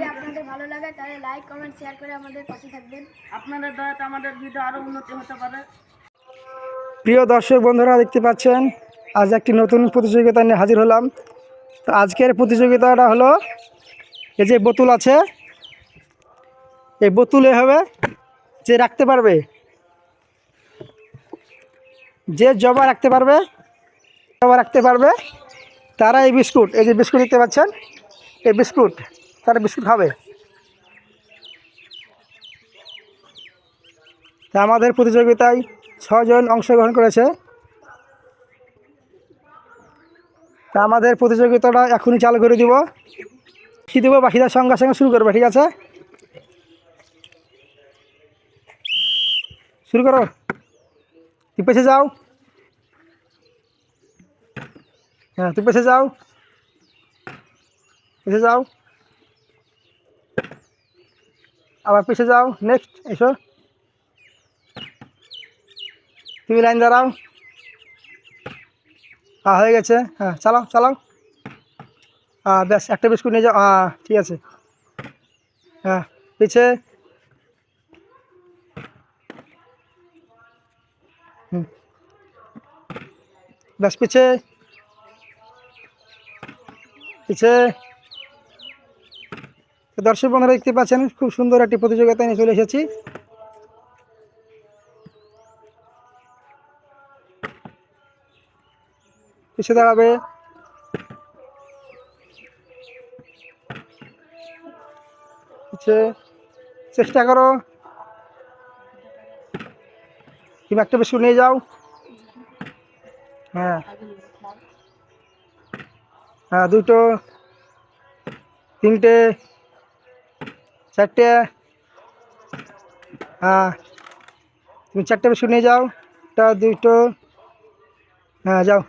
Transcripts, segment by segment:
যদি আপনাদের ভালো লাগে তাহলে লাইক কমেন্ট শেয়ার করে আমাদের পাশে থাকবেন। আপনাদের দয়াতে আমাদের ভিডিও আরও উন্নতি হতে পারে। প্রিয় দর্শক বন্ধুরা দেখতে পাচ্ছেন আজ একটি নতুন প্রতিযোগিতা নিয়ে হাজির হলাম। তো আজকের প্রতিযোগিতাটা হলো এই যে বোতল আছে এই বোতলে হবে যে রাখতে পারবে যে জবা রাখতে পারবে জবা রাখতে পারবে তারা এই বিস্কুট এই যে বিস্কুট দেখতে পাচ্ছেন এই বিস্কুট তারা বিস্কুট খাবে? আমাদের প্রতিযোগিতায় ছজন অংশগ্রহণ করেছে। তা আমাদের প্রতিযোগিতাটা এখনই চালু করে দিব। কি দেবো? বাকিদের সঙ্গে সঙ্গে শুরু করবে, ঠিক আছে? শুরু করো। তুই পেছে যাও। হ্যাঁ তুই পেছে যাও। পেছে যাও। আবার পিছে যাও নেক্সট এসো। তুমি লাইন দাঁড়াও। হ্যাঁ হয়ে গেছে। হ্যাঁ চালাও চালাও। হ্যাঁ ব্যাস, একটা বিস্কুট নিয়ে যাও। হ্যাঁ ঠিক আছে। হ্যাঁ পিছে। হুম। ব্যাস, পিছে। পিছে। দর্শক বন্ধুরা দেখতে পাচ্ছেন, খুব সুন্দর একটি প্রতিযোগিতা নিয়ে চলে এসেছি। পিছিয়ে দাঁড়াবে। চেষ্টা করো। তুমি একটা বেশি নিয়ে যাও। হ্যাঁ। হ্যাঁ দুটো, তিনটে। চারটে হ্যাঁ তুমি চারটে বিস্কুট নিয়ে যাও একটা দুটো হ্যাঁ যাও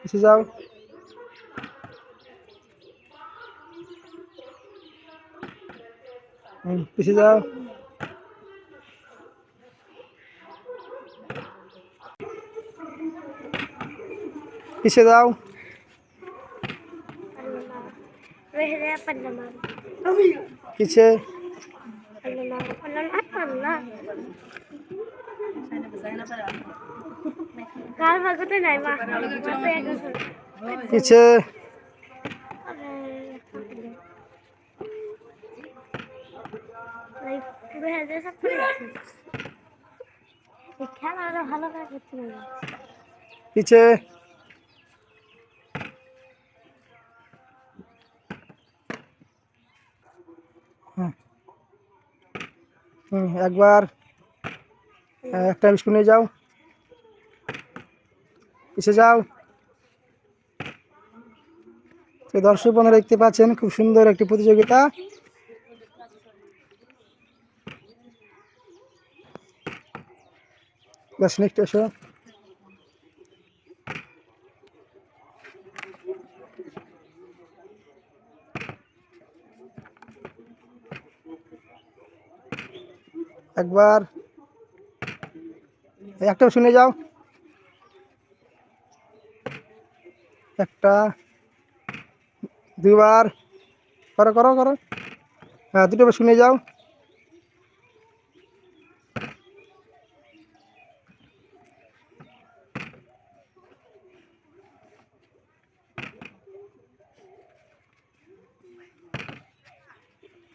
পিছিয়ে যাও হুম, পিছিয়ে যাও পিছিয়ে যাও সব করে খেলা ভালো করে না হুম। একবার একটা বিস্কুট নিয়ে যাও। পিছিয়ে যাও। দর্শক বন্ধুরা দেখতে পাচ্ছেন, খুব সুন্দর একটি প্রতিযোগিতা। বাস নেক্সট এসো। একবার। একটা শুনে যাও। একটা দুবার করো করো করো। হ্যাঁ দুটো শুনে যাও।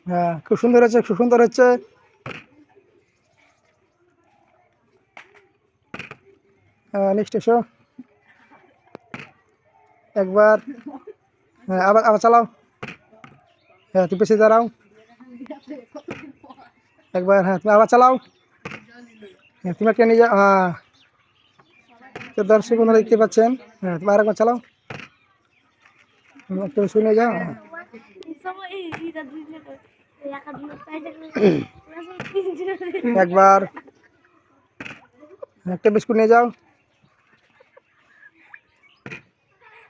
হ্যাঁ খুব সুন্দর হচ্ছে খুব সুন্দর হচ্ছে নেক্সট এসো একবার হ্যাঁ আবার আবার চালাও হ্যাঁ তুমি পেছনে দাঁড়াও একবার হ্যাঁ তুমি আবার চালাও হ্যাঁ তুমি একটা নিয়ে যাও হ্যাঁ তো দর্শক বন্ধুরা দেখতে পাচ্ছেন হ্যাঁ তুমি আরেকবার চালাও হুম, একটু শুনে যাও হ্যাঁ। একবার একটা বিস্কুট নিয়ে যাও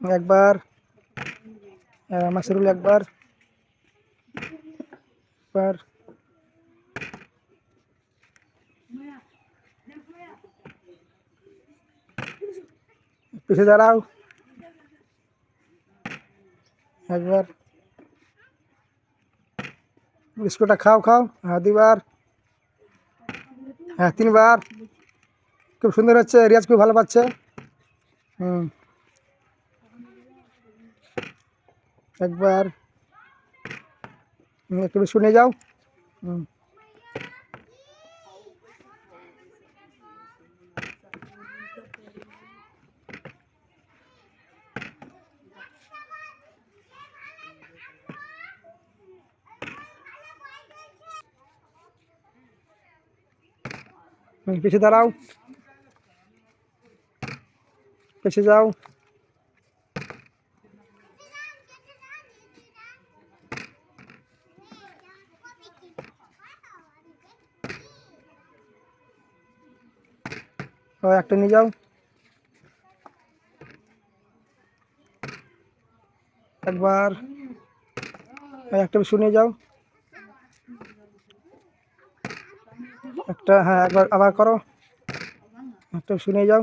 একবার আহ, মাসরুল একবার একবার পিছে দাঁড়াও একবার বিস্কুটটা খাও খাও হ্যাঁ দুবার হ্যাঁ তিনবার খুব সুন্দর হচ্ছে রিয়াজ খুব ভালো পাচ্ছে হুম একবার হুম, একটু বিস্কুট নিয়ে যাও হুম হুম, পিছে দাঁড়াও পিছে যাও ও একটা নিয়ে যাও একবার এই একটা শুনে যাও একটা হ্যাঁ একবার আবার করো একটা শুনে যাও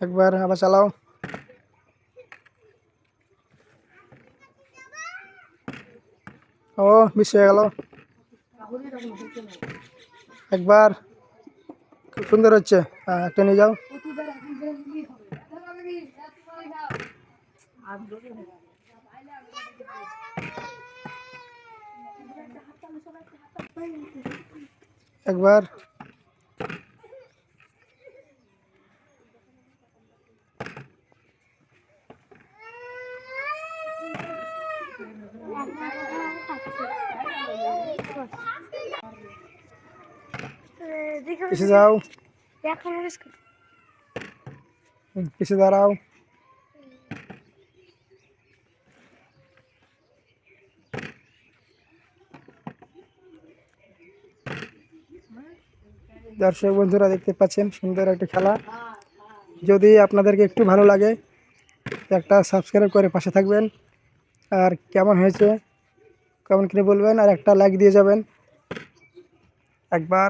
একবার আবার চালাও ও মিস হয়ে গেল একবার খুব সুন্দর হচ্ছে হ্যাঁ একটা নিয়ে যাও একবার পিছে যাও। পিছে দাঁড়াও। দর্শক বন্ধুরা দেখতে পাচ্ছেন সুন্দর একটা খেলা। যদি আপনাদেরকে একটু ভালো লাগে একটা সাবস্ক্রাইব করে পাশে থাকবেন। আর কেমন হয়েছে কেমন করে বলবেন। আর একটা লাইক দিয়ে যাবেন। একবার।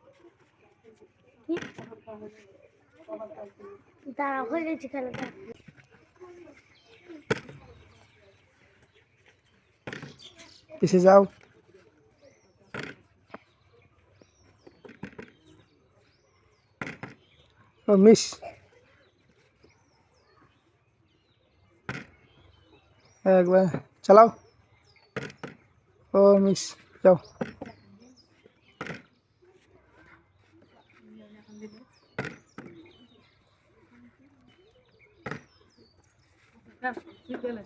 দাঁড়া হয়ে গেছে খেলাটা পিছে যাও। ও মিস। একবার চালাও। ও মিস যাও। De la.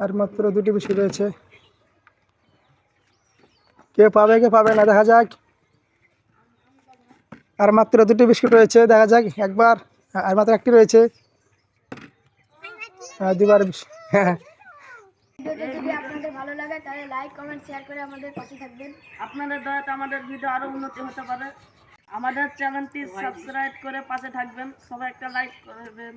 আর মাত্র দুটি বিস্কুট রয়েছে। কে পাবে কে পাবে না দেখা যাক। আর মাত্র দুটি বিস্কুট রয়েছে দেখা যাক একবার। আর মাত্র একটি রয়েছে। দুবার হ্যাঁ। যদি আপনাদের ভালো লাগে তাহলে লাইক কমেন্ট শেয়ার করে আমাদের পাশে থাকবেন। আপনাদের দয়াতে আমাদের ভিডিও আরও উন্নতি হতে পারে। আমাদের চ্যানেলটি সাবস্ক্রাইব করে পাশে থাকবেন। সবাই একটা লাইক করবেন।